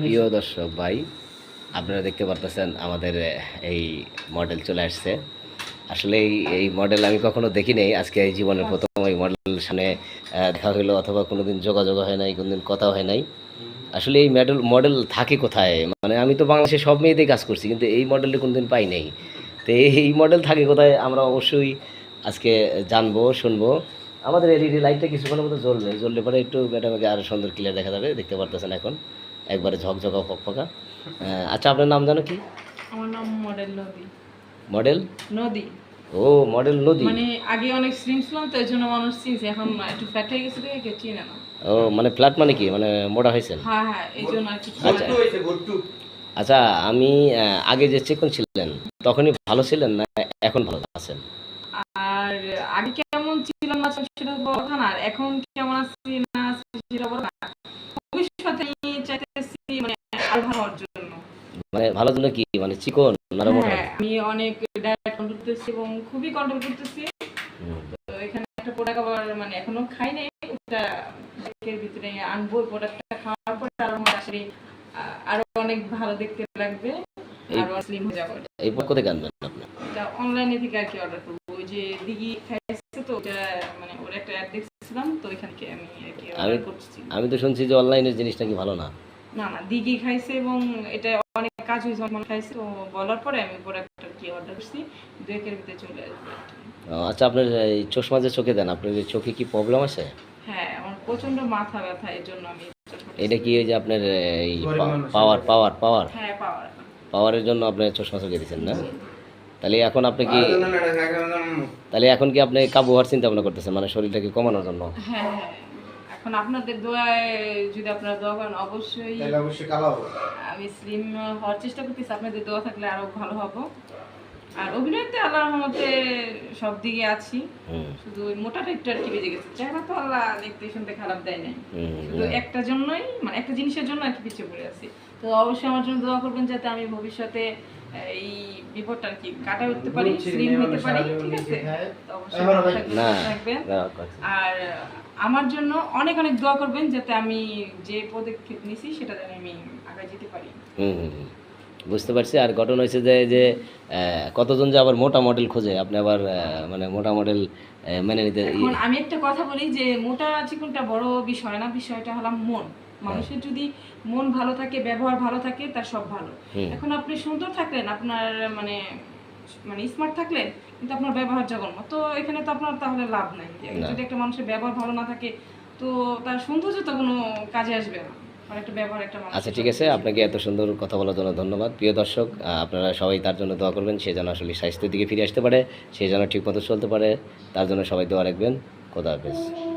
প্রিয় দর্শক ভাই আপনারা দেখতে পারতেছেন আমাদের এই মডেল চলে আসছে। আসলে এই মডেল আমি কখনো দেখি নাই। আজকে এই জীবনের প্রথম এই মডেল সামনে দেখা হলো অথবা কোনোদিন যোগাযোগ হয় নাই কোনোদিন কথা হয় নাই। আসলে এই মডেল মডেল থাকে কোথায়? মানে আমি তো বাংলাদেশে সব মেয়েতেই কাজ করছি কিন্তু এই মডেলটা কোনোদিন পাই নাই। তো এই মডেল থাকে কোথায় আমরা অবশ্যই আজকে জানব শুনব। আমাদের এলইডি লাইটটা কিছুক্ষণের মতো জ্বলবে। জ্বললে পরে একটু ম্যাডামকে আরও সুন্দর ক্লিয়ার দেখা যাবে দেখতে পারতেছেন এখন। একবারে ঝকঝকা ফকফকা। আচ্ছা আপনার নাম জানো কি? আমার নাম মডেল নদী। মডেল? নদী। ও মডেল নদী। মানে আগে অনেক স্লিম ছিলাম তো এই জন্য মানুষ চিনছে এখন একটু ফ্যাট হয়ে গেছে দেখে কেউ চিনে না। ও মানে ফ্ল্যাট মানে কি? মানে মোটা হয়েছেন হ্যাঁ হ্যাঁ এই জন্য আর কি আচ্ছা। হয়েছে আচ্ছা আমি আগে যে চিকন ছিলেন তখনই ভালো ছিলেন না এখন ভালো আছেন? আর আগে কেমন ছিলাম না সেটা বড় কথা না আর এখন কেমন আছি না সেটা বড় না। ভবিষ্যতে চাইতেছি মানে আরও ভালো হওয়ার জন্য। মানে ভালো জন্য কি? মানে চিকন না মোটা হ্যাঁ আমি অনেক ডায়েট কন্ট্রোল করতেছি এবং খুবই কন্ট্রোল করতেছি। তো এখানে একটা প্রোডাক্ট আবার মানে এখনও খাই নাই ওটা এর ভিতরে আনব প্রোডাক্টটা খাওয়ার পর আরও আসলে আরও অনেক ভালো দেখতে লাগবে। আরও স্লিম হয়ে যাবে এই পক্ষ থেকে আনবেন আপনি? অনলাইনে থেকে আর কি অর্ডার করব। ওই যে দিঘি খাইছে তো ওটা মানে ওর একটা অ্যাড দেখছিলাম তো ওইখান থেকে আমি আর কি আমি- করছি। আমি তো শুনছি যে অনলাইনের জিনিসটা কি ভালো না? না না দিঘি খাইছে এবং এটা অনেক কাজ হয়েছে অনেক খাইছে তো বলার পরে আমি প্রোডাক্টটা কি অর্ডার করছি দু একের ভিতরে চলে আসবে আচ্ছা আপনার এই চশমা যে চোখে দেন আপনার চোখে কি প্রবলেম আছে? হ্যাঁ আমার প্রচণ্ড মাথা ব্যথা এর জন্য আমি এটা কি ওই যে আপনার এই পাওয়ার পাওয়ার পাওয়ার হ্যাঁ পাওয়ার পাওয়ারের জন্য আপনি চশমা চোখে দিচ্ছেন না? তাহলে এখন আপনি কি। তাহলে এখন কি আপনি কাবু হওয়ার চিন্তা ভাবনা করতেছেন? মানে শরীরটাকে কমানোর জন্য? হ্যাঁ হ্যাঁ এখন আপনাদের দোয়ায় যদি আপনারা দোয়া করেন অবশ্যই তাহলে অবশ্যই কালো হবে। আমি স্লিম হওয়ার চেষ্টা করতেছি। আপনাদের দোয়া থাকলে আরও ভালো হব। আর অভিনয়তে আল্লাহর রহমতে সব দিকে আছি। শুধু ওই মোটাটা একটু আর কি বেজে গেছে। চেহারা তো আল্লাহ দেখতে শুনতে খারাপ দেয় নাই। শুধু একটা জন্যই মানে একটা জিনিসের জন্য আর কি পিছিয়ে পড়ে আছি। তো অবশ্যই আমার জন্য দোয়া করবেন যাতে আমি ভবিষ্যতে এই বিপদটা আর কি কাটায় উঠতে পারি স্লিম হতে পারি ঠিক আছে? তো অবশ্যই কথা। আর আমার জন্য অনেক অনেক দোয়া করবেন যাতে আমি যে পদক্ষেপ নিছি সেটা যেন আমি আগে যেতে পারি। হুম হুম হুম। বুঝতে পারছি। আর ঘটনা হয়েছে যে যে কতজন যে আবার মোটা মডেল খোঁজে? আপনি আবার মানে মোটা মডেল মেনে নিতে এখন আমি একটা কথা বলি যে মোটা চিকনটা বড় বিষয় না বিষয়টা হলাম মন। মানুষের যদি মন ভালো থাকে ব্যবহার ভালো থাকে তার সব ভালো। এখন আপনি সুন্দর থাকলেন আপনার মানে মানে স্মার্ট থাকলেন কিন্তু আপনার ব্যবহার জঘন্য। তো এখানে তো আপনার তাহলে লাভ নাই। যদি একটা মানুষের ব্যবহার ভালো না থাকে তো তার সৌন্দর্য তো কোনো কাজে আসবে না। আচ্ছা ঠিক আছে আপনাকে এত সুন্দর কথা বলার জন্য ধন্যবাদ। প্রিয় দর্শক আপনারা সবাই তার জন্য দোয়া করবেন সে যেন আসলে স্বাস্থ্যের দিকে ফিরে আসতে পারে সে যেন ঠিক মতো চলতে পারে তার জন্য সবাই দোয়া রাখবেন। খোদা হাফেজ।